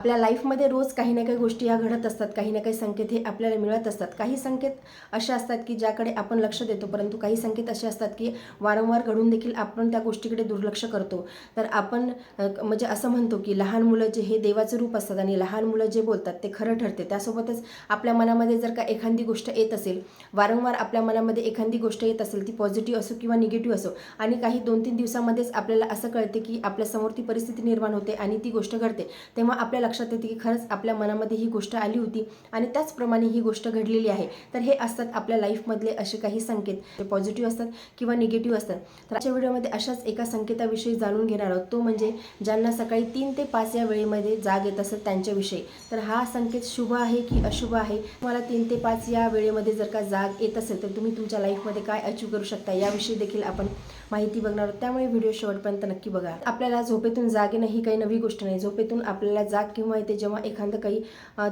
आपल्या लाईफमध्ये रोज काही ना काही गोष्टी ह्या घडत असतात काही ना काही संकेत हे आपल्याला मिळत असतात. काही संकेत असे असतात की ज्याकडे आपण लक्ष देतो परंतु काही संकेत असे असतात की वारंवार घडून देखील आपण त्या गोष्टीकडे दुर्लक्ष करतो. तर आपण म्हणजे असं म्हणतो की लहान मुलं जे हे देवाचं रूप असतात आणि लहान मुलं जे बोलतात ते खरं ठरते. त्यासोबतच आपल्या मनामध्ये जर का एखादी गोष्ट येत असेल वारंवार आपल्या मनामध्ये एखादी गोष्ट येत असेल ती पॉझिटिव्ह असो किंवा निगेटिव्ह असो आणि काही दोन तीन दिवसामध्येच आपल्याला असं कळते की आपल्यासमोर ती परिस्थिती निर्माण होते आणि ती गोष्ट घडते तेव्हा आपल्या लक्षात येते की खरंच आपल्या मनामध्ये ही गोष्ट आली होती आणि त्याचप्रमाणे ही गोष्ट घडलेली आहे. तर हे असतात आपल्या लाईफमधले असे काही संकेत. जे पॉझिटिव्ह असतात किंवा निगेटिव्ह असतात. तर आजच्या व्हिडिओमध्ये अशाच एका संकेताविषयी जाणून घेणार आहोत. तो म्हणजे ज्यांना सकाळी तीन ते पाच या वेळेमध्ये जाग येत असतात त्यांच्याविषयी. तर हा संकेत शुभ आहे की अशुभ आहे? तुम्हाला तीन ते पाच या वेळेमध्ये जर का जाग येत असेल तर तुम्ही तुमच्या लाईफमध्ये काय अचीव करू शकता याविषयी देखील आपण माहिती बघणार आहोत. त्यामुळे व्हिडिओ शेवटपर्यंत नक्की बघा. आपल्याला झोपेतून जाग येणं ही काही नवी गोष्ट नाही. झोपेतून आपल्याला जाग किंवा येते जेव्हा एखादं काही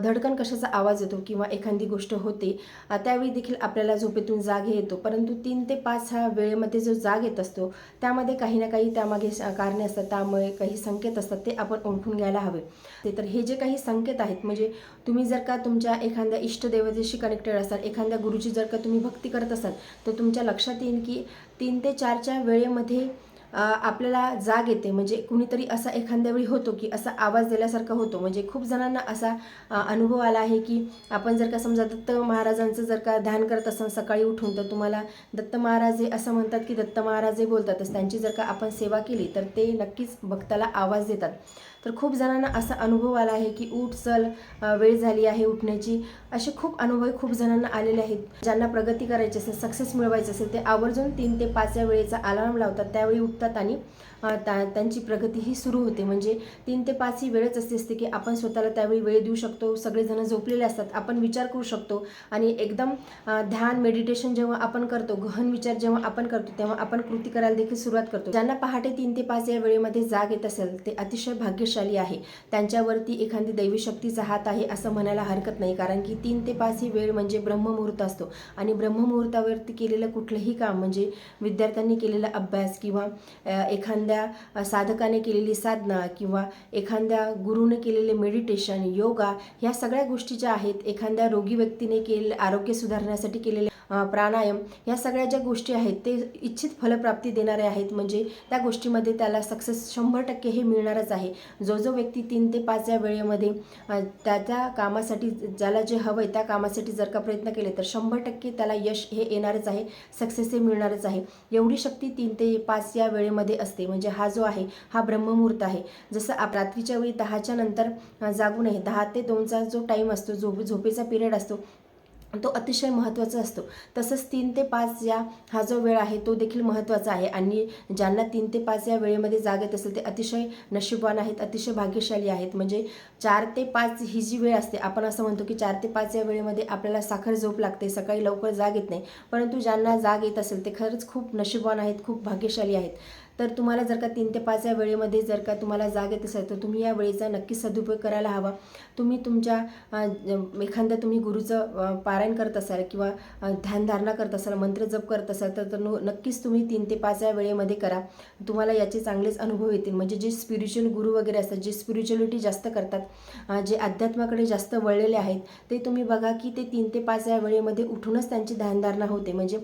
धडकन कशाचा आवाज येतो किंवा एखादी गोष्ट होते त्यावेळी देखील आपल्याला झोपेतून जाग येतो. परंतु तीन ते पाच ह्या वेळेमध्ये जो जाग येत असतो त्यामध्ये काही ना काही त्यामागे कारणे असतात. त्यामुळे काही संकेत असतात ते आपण ओळखून घ्यायला हवे. ते तर हे जे काही संकेत आहेत म्हणजे तुम्ही जर का तुमच्या एखाद्या इष्टदेवतेशी कनेक्टेड असाल एखाद्या गुरुची जर का तुम्ही भक्ती करत असाल तर तुमच्या लक्षात येईल की तीन ते चारच्या वेळेमध्ये आपल्याला जाग येते. म्हणजे कुणीतरी असा एखाद्या वेळी होतो की असा आवाज दिल्यासारखा होतो. म्हणजे खूप जणांना असा अनुभव आला आहे की आपण जर का समजा दत्त महाराजांचं जर का ध्यान करत असाल सकाळी उठून तर तुम्हाला दत्त महाराज हे असं म्हणतात की दत्त महाराज हे बोलतातच. त्यांची जर का आपण सेवा केली तर ते नक्कीच भक्ताला आवाज देतात. तर खूप जणांना असा अनुभव आला आहे की उठ चल वेळ झाली आहे उठण्याची. असे खूप अनुभव खूप जणांना आलेले आहेत. ज्यांना प्रगती करायची असेल सक्सेस मिळवायची असेल ते आवर्जून तीन ते पाच या वेळेचा अलार्म लावतात. त्यावेळी निघतात आणि त्या त्यांची प्रगतीही सुरू होते. म्हणजे तीन ते पाच ही वेळच अशी असते की आपण स्वतःला त्यावेळी वेळ देऊ शकतो सगळेजण झोपलेले असतात आपण विचार करू शकतो आणि एकदम ध्यान मेडिटेशन जेव्हा आपण करतो गहन विचार जेव्हा आपण करतो तेव्हा आपण कृती करायला देखील सुरुवात करतो. ज्यांना पहाटे तीन ते पाच या वेळेमध्ये जाग येत असेल ते अतिशय भाग्यशाली आहे. त्यांच्यावरती एखादी दैवी शक्तीचा हात आहे असं म्हणायला हरकत नाही कारण की तीन ते पाच ही वेळ म्हणजे ब्रह्ममुहूर्त असतो. आणि ब्रह्ममुहूर्तावरती केलेलं कुठलंही काम म्हणजे विद्यार्थ्यांनी केलेला अभ्यास किंवा एखाद्या साधकाने केलेली साधना किंवा एखाद्या गुरुने केलेले मेडिटेशन योगा ह्या सगळ्या गोष्टी ज्या आहेत एखाद्या रोगी व्यक्तीने केले आरोग्य सुधारण्यासाठी केलेले प्राणायाम या सगळ्या ज्या गोष्टी आहेत ते इच्छित फलप्राप्ती देणारे आहेत. म्हणजे त्या गोष्टीमध्ये त्याला सक्सेस शंभर टक्के हे मिळणारच आहे. जो जो व्यक्ती तीन ते पाच या वेळेमध्ये त्या त्या कामासाठी ज्याला जे हवं आहे त्या कामासाठी जर का प्रयत्न केले तर शंभर टक्के त्याला यश हे येणारच आहे सक्सेस हे मिळणारच आहे. एवढी शक्ती तीन ते पाच या वेळेमध्ये असते. म्हणजे हा जो आहे हा ब्रह्ममुहूर्त आहे. जसं आप रात्रीच्या वेळी दहाच्या नंतर जागू नये. दहा ते दोनचा जो टाईम असतो झोप झोपेचा पिरियड असतो तो अतिशय महत्त्वाचा असतो. तसंच तीन ते पाच या हा जो वेळ आहे तो देखील महत्त्वाचा आहे. आणि ज्यांना तीन ते पाच या वेळेमध्ये जाग येत असेल ते अतिशय नशीबवान आहेत अतिशय भाग्यशाली आहेत. म्हणजे चार ते पाच ही जी वेळ असते आपण असं म्हणतो की चार ते पाच या वेळेमध्ये आपल्याला साखर झोप लागते सकाळी लवकर जाग येत नाही. परंतु ज्यांना जाग येत असेल ते खरंच खूप नशीबवान आहेत खूप भाग्यशाली आहेत. तर तुम्हाला जर का तीन ते पाच या वेळेमध्ये जर का तुम्हाला जाग येत असेल तर तुम्ही या वेळेचा नक्की सदुपयोग करायला हवा. तुम्ही तुमच्या एखाद्या तुम्ही गुरुचं पारायण करत असाल किंवा ध्यानधारणा करत असाल मंत्र जप करत असाल तर तर नक्कीच तुम्ही तीन ते पाच या वेळेमध्ये करा. तुम्हाला याचे चांगलेच अनुभव येतील. म्हणजे जे स्पिरिच्युअल गुरु वगैरे असतात जे स्पिरिच्युअलिटी जास्त करतात जे अध्यात्माकडे जास्त वळलेले आहेत ते तुम्ही बघा की ते तीन ते पाच या वेळेमध्ये उठूनच त्यांची ध्यानधारणा होते. म्हणजे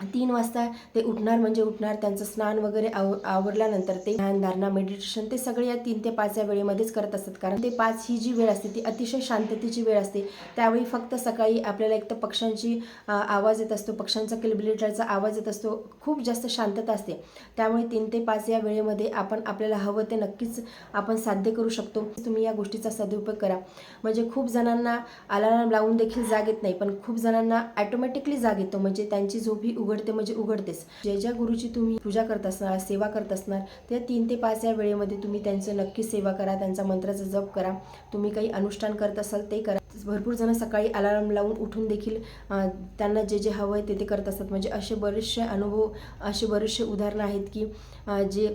तीन वाजता ते उठणार म्हणजे उठणार त्यांचं स्नान वगैरे आव आवरल्यानंतर ते ध्यानधारणा मेडिटेशन ते सगळे या तीन ते पाच या वेळेमध्येच करत असतात. कारण ते पाच ही जी वेळ असते ती अतिशय शांततेची वेळ असते. त्यावेळी फक्त सकाळी आपल्याला एक तर पक्ष्यांची आवाज येत असतो पक्ष्यांचा किलबिलेटरचा आवाज येत असतो खूप जास्त शांतता असते. त्यामुळे तीन ते पाच या वेळेमध्ये आपण आपल्याला हवं ते नक्कीच आपण साध्य करू शकतो. तुम्ही या गोष्टीचा सदुपयोग करा. म्हणजे खूप जणांना अलार्म लावून देखील जाग येत नाही पण खूप जणांना ॲटोमॅटिकली जाग येतो. म्हणजे त्यांची झोप ही उघडते म्हणजे उघडतेच. जे ज्या गुरुची तुम्ही पूजा करत असणार सेवा करत असणार त्या तीन ते पाच या वेळेमध्ये तुम्ही त्यांचं नक्की सेवा करा त्यांचा मंत्राचा जप करा. तुम्ही काही अनुष्ठान करत असाल ते करा. भरपूर जण सकाळी अलार्म लावून उठून देखील त्यांना जे जे हवं आहे ते ते करत असतात. म्हणजे असे बरेचसे अनुभव असे बरेचसे उदाहरणं आहेत की जे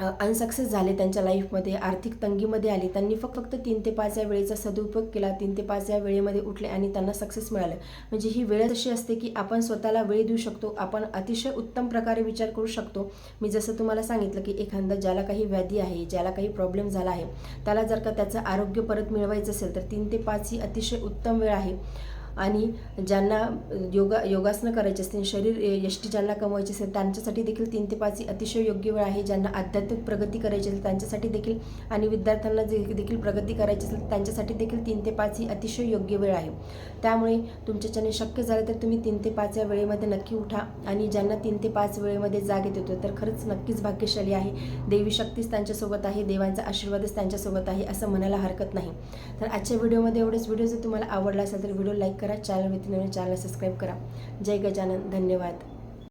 अनसक्सेस झाले त्यांच्या लाईफमध्ये आर्थिक तंगीमध्ये आली. त्यांनी फक्त फक्त तीन ते पाच या वेळेचा सदुपयोग केला. तीन ते पाच या वेळेमध्ये उठले आणि त्यांना सक्सेस मिळालं. म्हणजे ही वेळ अशी असते की आपण स्वतःला वेळ देऊ शकतो. आपण अतिशय उत्तम प्रकारे विचार करू शकतो. मी जसं तुम्हाला सांगितलं की एखादा ज्याला काही व्याधी आहे ज्याला काही प्रॉब्लेम झाला आहे त्याला जर का त्याचं आरोग्य परत मिळवायचं असेल तर तीन ते पाच ही अतिशय उत्तम वेळ आहे. आणि ज्यांना योगा योगासनं करायची असतील शरीर यष्टी ज्यांना कमवायची असेल त्यांच्यासाठी देखील तीन ते पाच ही अतिशय योग्य वेळ आहे. ज्यांना आध्यात्मिक प्रगती करायची असेल त्यांच्यासाठी देखील आणि विद्यार्थ्यांना जे देखील प्रगती करायची असेल त्यांच्यासाठी देखील तीन ते पाच ही अतिशय योग्य वेळ आहे. त्यामुळे तुमच्याच्याने शक्य झालं तर तुम्ही तीन ते पाच या वेळेमध्ये नक्की उठा. आणि ज्यांना तीन ते पाच वेळेमध्ये जाग येत होतो तर खरंच नक्कीच भाग्यशाली आहे. देवी शक्तीच त्यांच्यासोबत आहे देवांचा आशीर्वादच त्यांच्यासोबत आहे असं म्हणायला हरकत नाही. तर आजच्या व्हिडिओमध्ये एवढेच. व्हिडिओ जर तुम्हाला आवडला असेल तर व्हिडिओ लाईक करा चॅनल व्यतिरिक्त चॅनल सबस्क्राईब करा। जय गजानन धन्यवाद।